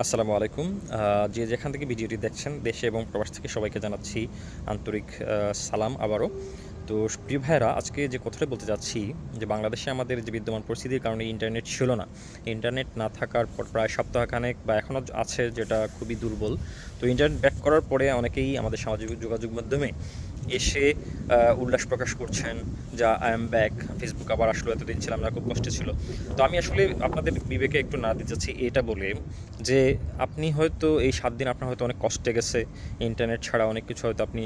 আসসালামু আলাইকুম। যে যেখান থেকে ভিডিওটি দেখছেন, দেশে এবং প্রবাস থেকে সবাইকে জানাচ্ছি আন্তরিক সালাম আবারও। তো প্রিয় ভাইরা আজকে যে কথাটা বলতে যাচ্ছি, যে বাংলাদেশে আমাদের যে বিদ্যমান পরিস্থিতির কারণে ইন্টারনেট ছিল না। ইন্টারনেট না থাকার পর প্রায় সপ্তাহখানেক বা এখনও আছে যেটা খুবই দুর্বল। তো ইন্টারনেট ব্যাক করার পরে অনেকেই আমাদের সামাজিক যোগাযোগ মাধ্যমে এসে উল্লাস প্রকাশ করছেন যা আই এম ব্যাক ফেসবুক আবার আসলো, এতদিন ছিলাম না, খুব কষ্টে ছিল। তো আমি আসলে আপনাদের বিবেকে একটু না দিতে চাচ্ছি এটা বলে যে, আপনি হয়তো এই সাত দিন আপনার হয়তো অনেক কষ্টে গেছে। ইন্টারনেট ছাড়া অনেক কিছু হয়তো আপনি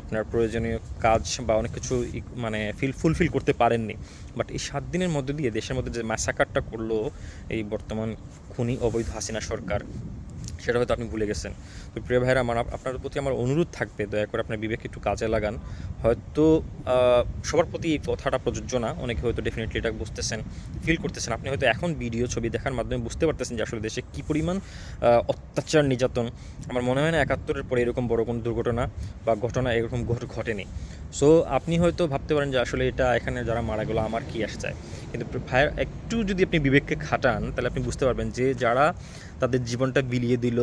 আপনার প্রয়োজনীয় কাজ বা অনেক কিছু ই- মানে ফিল ফুলফিল করতে পারেননি। বাট এই সাত দিনের মধ্যে দিয়ে, দেশের মধ্যে যে ম্যাসাকারটা করল এই বর্তমান খুনি অবৈধ হাসিনা সরকার সেটা হয়তো আপনি ভুলে গেছেন। তো প্রিয় ভাইরা আমার আপনার প্রতি আমার অনুরোধ থাকবে, দয়া করে আপনার বিবেক একটু কাজে লাগান। হয়তো সবার প্রতি এই কথাটা প্রযোজ্য না, অনেকে হয়তো ডেফিনেটলি এটা বুঝতেছেন ফিল করতেছেন। আপনি হয়তো এখন ভিডিও ছবি দেখার মাধ্যমে বুঝতে পারতেছেন যে আসলে দেশে কী পরিমাণ অত্যাচার, নির্যাতন। আমার মনে হয় না একাত্তরের পরে এরকম বড় কোনো দুর্ঘটনা বা ঘটনা এরকম ঘট- ঘটেনি। সো আপনি হয়তো ভাবতে পারেন যে আসলে এটা এখানে যারা মারা গেলো, আমার কি আসে যায়? কিন্তু ভাইয়ের, একটু যদি আপনি বিবেককে খাটান, তাহলে আপনি বুঝতে পারবেন যে যারা তাদের জীবনটা বিলিয়ে দিল।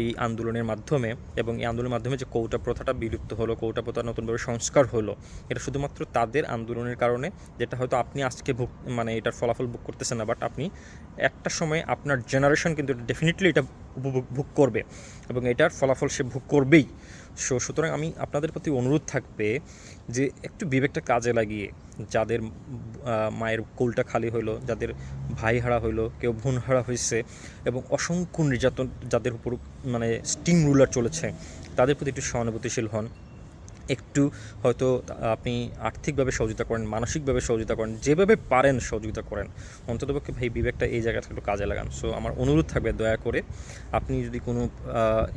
এই আন্দোলনের মাধ্যমে এবং এই আন্দোলনের মাধ্যমে যে কৌটা প্রথাটা বিলুপ্ত হলো, কৌটা প্রথা নতুনভাবে সংস্কার হলো, এটা শুধুমাত্র তাদের আন্দোলনের কারণে যেটা হয়তো আপনি আজকে ভোগ মানে এটার ফলাফল ভোগ করতেছেন না বাট আপনি একটা সময়ে আপনার জেনারেশন কিন্তু ডেফিনেটলি এটা উপভোগ, ভোগ করবে এবং এটার ফলাফল সে ভোগ করবেই। সো সুতরাং আমি আপনাদের প্রতি অনুরোধ থাকবে যে একটু বিবেকটা কাজে লাগিয়ে যাদের মায়ের কোলটা খালি হইল যাদের ভাই হারা হইল কেউ বোন হারা হয়েছে এবং অসংখ্য নির্যাতন যাদের উপর মানে স্টিম রুলার চলেছে, তাদের প্রতি একটু সহানুভূতিশীল হন। একটু হয়তো আপনি আর্থিকভাবে সহযোগিতা করেন, মানসিকভাবে সহযোগিতা করেন, যেভাবে পারেন সহযোগিতা করেন। অন্ততপক্ষে ভাই, বিবেকটা এই জায়গাটা একটু কাজে লাগান। সো আমার অনুরোধ থাকবে দয়া করে আপনি যদি কোনো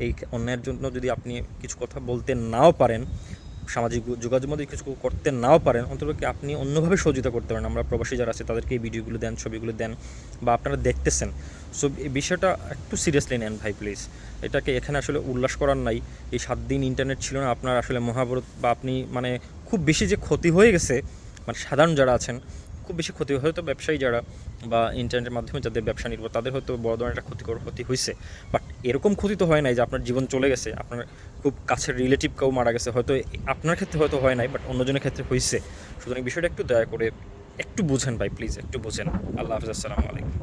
এই অন্যায়ের জন্য যদি আপনি কিছু কথা বলতে নাও পারেন সামাজিক যোগাযোগ মধ্যে কিছু করতে নাও পারেন, অন্ততপক্ষে আপনি অন্যভাবে সহযোগিতা করতে পারেন। আমরা প্রবাসী যারা আছে, তাদেরকে এই ভিডিওগুলো দেন, ছবিগুলো দেন বা আপনারা দেখতেছেন। সো এই বিষয়টা একটু সিরিয়াসলি নেন ভাই প্লিজ এটাকে এখানে আসলে উল্লাস করার নাই। এই সাত দিন ইন্টারনেট ছিল না, আপনার আসলে মহাভারত বা আপনি মানে খুব বেশি যে ক্ষতি হয়ে গেছে মানে সাধারণ যারা আছেন খুব বেশি ক্ষতি হয়তো ব্যবসায়ী যারা বা ইন্টারনেটের মাধ্যমে যাদের ব্যবসা নির্ভর, তাদের হয়তো বড় ধরনের একটা ক্ষতিকর ক্ষতি হয়েছে বাট এরকম ক্ষতি তো হয় নাই যে আপনার জীবন চলে গেছে, আপনার খুব কাছের রিলেটিভ কেউ মারা গেছে। হয়তো আপনার ক্ষেত্রে হয়তো হয় নাই বাট অন্যজনের ক্ষেত্রে হয়েছে সুতরাং বিষয়টা একটু দয়া করে একটু বুঝেন ভাই প্লিজ একটু বুঝেন। আল্লাহ হাফিজ, আসসালামু আলাইকুম।